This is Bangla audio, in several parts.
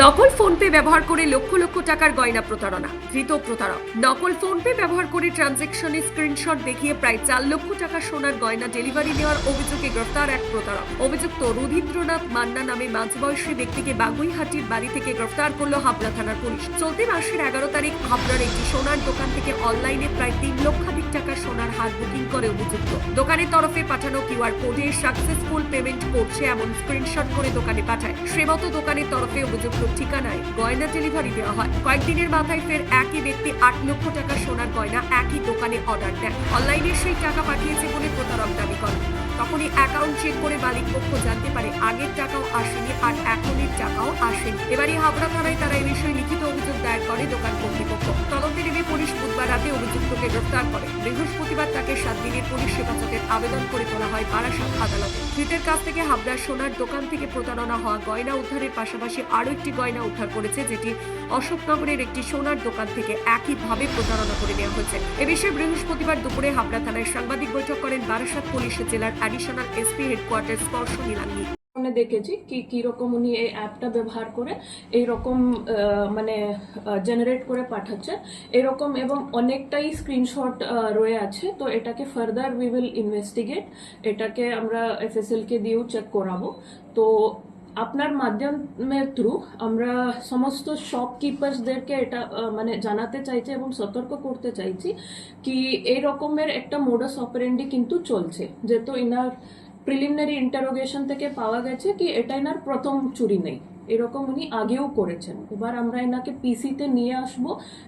নকল ফোনপে ব্যবহার করে লক্ষ লক্ষ টাকার গয়না প্রতারণা। ধৃত প্রতারক, নকল ফোনপে ব্যবহার করে ট্রানজেকশনের স্ক্রিনশট দেখিয়ে প্রায় চার লক্ষ টাকা সোনার গয়না ডেলিভারি নেওয়ার অভিযোগে গ্রেফতার এক প্রতারক। অভিযুক্ত রবীন্দ্রনাথ মান্না নামে মাঝবয়সী ব্যক্তিকে বাগুইহাটির বাড়ি থেকে গ্রেফতার করল হাবড়া থানার পুলিশ। চলতি মাসের এগারো তারিখ হাবড়ার একটি সোনার দোকান থেকে অনলাইনে প্রায় তিন লক্ষাধিক টাকা সোনার বুকিং করে অভিযুক্ত। দোকানের তরফে পাঠানো কিউআর কোডে সাকসেসফুল পেমেন্ট করছে এমন স্ক্রিনশট করে দোকানে পাঠায়। সে মতো দোকানের তরফে অভিযুক্ত ঠিকানায় গয়না ডেলিভারি দেওয়া হয়। কয়েকদিনের মাথায় ফের একই ব্যক্তি আট লক্ষ টাকা সোনার গয়না একই দোকানে অর্ডার দেন অনলাইনে সেই টাকা পাঠিয়েছে বলে প্রতারক দাবি করেন তখনই অ্যাকাউন্ট চেক করে মালিক পক্ষ জানতে পারে আগের টাকাও আসেনি আর এখনের টাকাও আসেনি। এবারই হাবড়া থানায় তারা এই বিষয়ে লিখিত অভিযোগ অভিযুক্তকে গ্রেফতার করে। বৃহস্পতিবার তাকে সাত দিনের পুলিশ হেফাজতের আবেদন করে তোলা হয় বারাসাত আদালতে। ধৃতের কাছ থেকে হাবড়ার সোনার দোকান থেকে প্রতারণা হওয়া গয়না উদ্ধারের পাশাপাশি আরও একটি গয়না উদ্ধার করেছে, যেটি অশোকনগরের একটি সোনার দোকান থেকে একইভাবে প্রতারণা করে নেওয়া হয়েছে। এ বিষয়ে বৃহস্পতিবার দুপুরে হাবড়া থানায় সাংবাদিক বৈঠক করেন বারাসাত পুলিশ জেলার additional SP headquarter Sparsh Nilangi. ফোনে দেখেছি কি কীরকম উনি এই অ্যাপটা ব্যবহার করে এইরকম মানে জেনারেট করে পাঠাচ্ছে। এরকম এবং অনেকটাই স্ক্রিনশট রয়ে আছে। তো এটাকে ফার্দার উই উইল ইনভেস্টিগেট এটাকে আমরা এফএসএল কে দিয়েও চেক করাবো। তো আপনার মাধ্যমের থ্রু আমরা সমস্ত শপকিপার্সদেরকে এটা মানে জানাতে চাইছি এবং সতর্ক করতে চাইছি কি, এই রকমের একটা মোডাস অপারেন্ডি কিন্তু চলছে। যেহেতু ইনার প্রিলিমিনারি ইন্টারোগেশন থেকে পাওয়া গেছে কি এটা এনার প্রথম চুরি নেই। এরকম উনি আগেও করেছেন। এবার আমরা এনাকে পিসিতে নিয়ে আসব।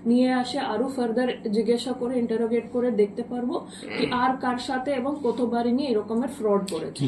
নিয়ে আসে আরও ফার্দার জিজ্ঞাসা করে ইন্টারোগেট করে দেখতে পারব কি আর কার সাথে এবং কতবার ইনি এরকমের ফ্রড করেছে।